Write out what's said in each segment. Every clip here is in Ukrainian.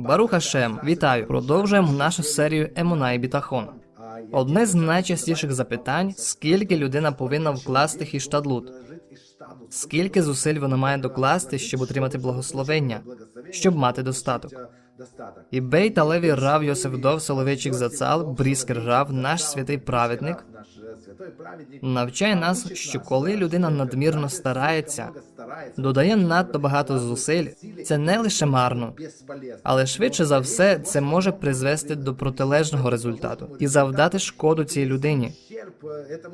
Баруха Шем, вітаю! Продовжуємо нашу серію Емунай Бітахон. Одне з найчастіших запитань: скільки людина повинна вкласти хіштадлут? Скільки зусиль вона має докласти, щоб отримати благословення, щоб мати достаток? І Бей та Леві Рав Йосиф Дов Соловейчик Зацал, Бріскер Рав, наш святий праведник, навчає нас, що коли людина надмірно старається, додає надто багато зусиль, це не лише марно, але швидше за все це може призвести до протилежного результату і завдати шкоду цій людині.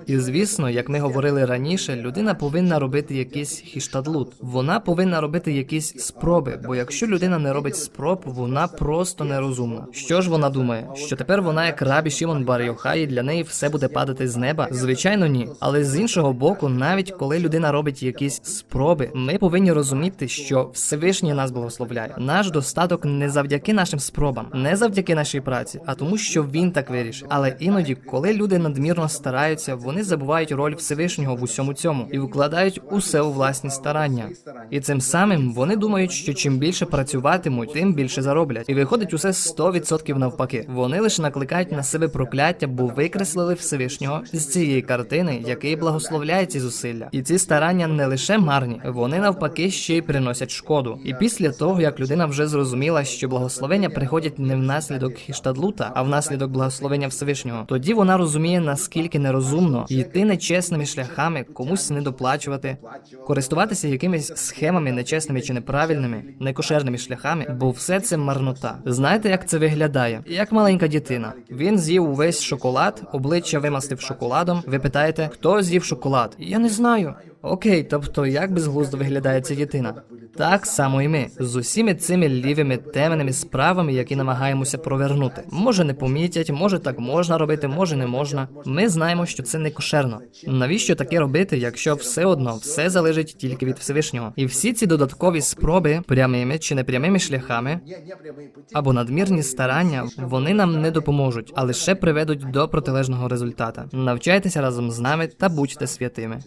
І звісно, як ми говорили раніше, людина повинна робити якийсь хіштадлут. Вона повинна робити якісь спроби, бо якщо людина не робить спроб, вона просто нерозумна. Що ж вона думає? Що тепер вона як рабі Шімон Бар і для неї все буде падати з неба? Звичайно, ні. Але з іншого боку, навіть коли людина робить якісь спроби, ми повинні розуміти, що Всевишній нас благословляє. Наш достаток не завдяки нашим спробам, не завдяки нашій праці, а тому, що він так вирішив. Але іноді, коли люди надмірно стараються, вони забувають роль Всевишнього в усьому цьому і вкладають усе у власні старання. І цим самим вони думають, що чим більше працюватимуть, тим більше зароблять. І виходить усе 100% навпаки. Вони лише накликають на себе прокляття, бо викреслили Всевишнього з цієї картини, який благословляє ці зусилля. І ці старання не лише марні, вони навпаки ще й приносять шкоду. І після того, як людина вже зрозуміла, що благословення приходять не внаслідок хіштадлута, а внаслідок благословення Всевишнього, тоді вона розуміє, наскільки нерозумно йти нечесними шляхами, комусь не доплачувати, користуватися якимись схемами нечесними чи неправильними, некошерними шляхами, бо все це марнота. Знаєте, як це виглядає? Як маленька дитина. Він з'їв увесь шоколад, обличчя вимастив шоколадом. Ви питаєте, хто з'їв шоколад? Я не знаю. Окей, тобто як безглуздо виглядає ця дитина? Так само і ми з усіми цими лівими темними справами, які намагаємося провернути. Може не помітять, може так можна робити, може не можна. Ми знаємо, що це не кошерно. Навіщо таке робити, якщо все одно все залежить тільки від Всевишнього? І всі ці додаткові спроби, прямими чи непрямими шляхами, або надмірні старання, вони нам не допоможуть, а лише приведуть до протилежного результата. Навчайтеся разом з нами та будьте святими.